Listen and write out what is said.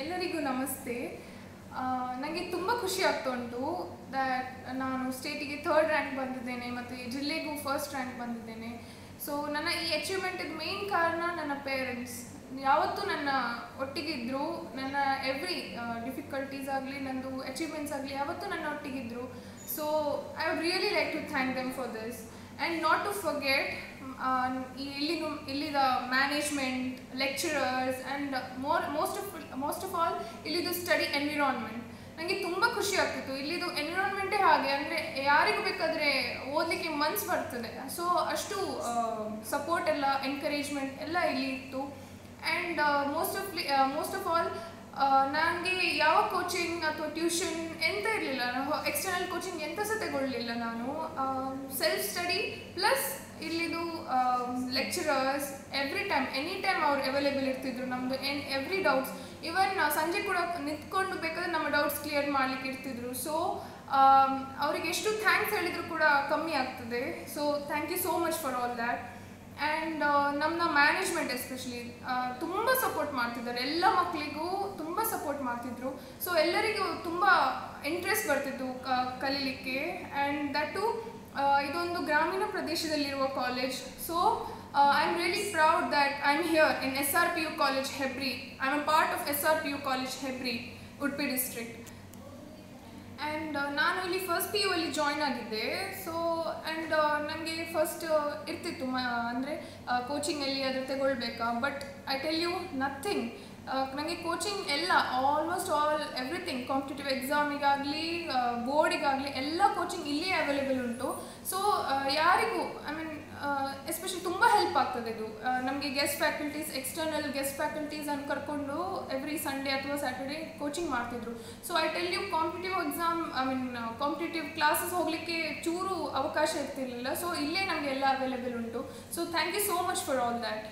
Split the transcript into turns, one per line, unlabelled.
ಎಲ್ಲರಿಗೂ ನಮಸ್ತೆ. ನನಗೆ ತುಂಬ ಖುಷಿ ಆಗ್ತಾ ಉಂಟು ದ್ಯಾಟ್ ನಾನು ಸ್ಟೇಟಿಗೆ ಥರ್ಡ್ ರ್ಯಾಂಕ್ ಬಂದಿದ್ದೇನೆ ಮತ್ತು ಈ ಜಿಲ್ಲೆಗೂ ಫಸ್ಟ್ ರ್ಯಾಂಕ್ ಬಂದಿದ್ದೇನೆ. ಸೊ ನನ್ನ ಈ ಅಚೀವ್ಮೆಂಟಿಗೆ ಮೇನ್ ಕಾರಣ ನನ್ನ ಪೇರೆಂಟ್ಸ್ ಯಾವತ್ತೂ ನನ್ನ ಒಟ್ಟಿಗಿದ್ದರು ನನ್ನ ಎವ್ರಿ ಡಿಫಿಕಲ್ಟೀಸ್ ಆಗಲಿ ನನ್ನದು ಅಚೀವ್ಮೆಂಟ್ಸ್ ಆಗಲಿ ಯಾವತ್ತೂ ನನ್ನ ಒಟ್ಟಿಗಿದ್ದರು so I would really like to thank them for this and not to forget ಇಲ್ಲಿನ ಇಲ್ಲಿದ management lecturers and more most of most of all ಇಲ್ಲಿದು ಸ್ಟಡಿ ಎನ್ವಿರಾನ್ಮೆಂಟ್ ನನಗೆ ತುಂಬ ಖುಷಿ ಆಗ್ತಿತ್ತು. ಇಲ್ಲಿದು ಎನ್ವಿರಾನ್ಮೆಂಟೇ ಹಾಗೆ, ಅಂದರೆ ಯಾರಿಗೂ ಬೇಕಾದರೆ ಓದಲಿಕ್ಕೆ ಮನ್ಸು ಬರ್ತದೆ. ಸೊ ಅಷ್ಟು ಸಪೋರ್ಟ್ ಎಲ್ಲ ಎನ್ಕರೇಜ್ಮೆಂಟ್ ಎಲ್ಲ ಇಲ್ಲಿ ಇತ್ತು. And most of most of all ನನಗೆ ಯಾವ ಕೋಚಿಂಗ್ ಅಥವಾ ಟ್ಯೂಷನ್ ಎಂತ ಇರಲಿಲ್ಲ. ಎಕ್ಸ್ಟರ್ನಲ್ ಕೋಚಿಂಗ್ ಎಂತ ಸಹ ತಗೊಳ್ಳಿಲ್ಲ ನಾನು. ಸೆಲ್ಫ್ ಸ್ಟಡಿ ಪ್ಲಸ್ ಇಲ್ಲಿದು lecturers every time any time ಅವ್ರು ಅವೈಲೇಬಲ್ ಇರ್ತಿದ್ರು ನಮ್ಮದು ಎನ್ ಎವ್ರಿ ಡೌಟ್ಸ್ ಇವನ್ ಸಂಜೆ ಕೂಡ ನಿಂತ್ಕೊಂಡು ಬೇಕಾದ್ರೆ ನಮ್ಮ ಡೌಟ್ಸ್ ಕ್ಲಿಯರ್ ಮಾಡ್ಲಿಕ್ಕೆ ಇರ್ತಿದ್ರು. ಸೊ ಅವರಿಗೆ ಎಷ್ಟು ಥ್ಯಾಂಕ್ಸ್ ಹೇಳಿದ್ರು ಕೂಡ ಕಮ್ಮಿ ಆಗ್ತದೆ. So thank you so much for all that and ನಮ್ಮ ಮ್ಯಾನೇಜ್ಮೆಂಟ್ ಎಸ್ಪೆಷಲಿ ತುಂಬ ಸಪೋರ್ಟ್ ಮಾಡ್ತಿದ್ದಾರೆ. ಎಲ್ಲ ಮಕ್ಕಳಿಗೂ ಸಪೋರ್ಟ್ ಮಾಡ್ತಿದ್ರು. ಸೊ ಎಲ್ಲರಿಗೂ ತುಂಬ ಇಂಟ್ರೆಸ್ಟ್ ಬರ್ತಿತ್ತು ಕಲೀಲಿಕ್ಕೆ. ಆ್ಯಂಡ್ ದಟ್ಟು ಇದೊಂದು ಗ್ರಾಮೀಣ ಪ್ರದೇಶದಲ್ಲಿರುವ college so I am really proud that I am here in S R P U college Hebri I am a part of S R P U college Hebri Udupi district and ನಾನು ಇಲ್ಲಿ first P U ಅಲ್ಲಿ join ಆಗಿದ್ದೆ. So and ನನಗೆ first ಇರ್ತಿತ್ತು ಮ, ಅಂದರೆ ಕೋಚಿಂಗಲ್ಲಿ ಅದು ತಗೊಳ್ಬೇಕಾ. But I tell you nothing ನನಗೆ ಕೋಚಿಂಗ್ ಎಲ್ಲ ಆಲ್ಮೋಸ್ಟ್ ಆಲ್ ಎವ್ರಿಥಿಂಗ್ ಕಾಂಪಿಟೇಟಿವ್ ಎಕ್ಸಾಮಿಗಾಗಲಿ ಬೋರ್ಡಿಗಾಗಲಿ ಎಲ್ಲ ಕೋಚಿಂಗ್ ಇಲ್ಲೇ ಅವೈಲೇಬಲ್ ಉಂಟು. ಸೊ ಯಾರಿಗೂ ಐ ಮೀನ್ ಎಸ್ಪೆಷಲಿ ತುಂಬ ಹೆಲ್ಪ್ ಆಗ್ತದೆ ಇದು. ನಮಗೆ guest faculties external guest faculties ಅನ್ನು ಕರ್ಕೊಂಡು ಎವ್ರಿ ಸಂಡೇ ಅಥವಾ ಸ್ಯಾಟರ್ಡೆ ಕೋಚಿಂಗ್ ಮಾಡ್ತಿದ್ರು. So I tell you competitive exam I mean competitive classes ಹೋಗಲಿಕ್ಕೆ ಚೂರು ಅವಕಾಶ ಇರ್ತಿರ್ಲಿಲ್ಲ. ಸೊ ಇಲ್ಲೇ ನಮಗೆ ಎಲ್ಲ ಅವೈಲೇಬಲ್ ಉಂಟು. So thank you so much for all that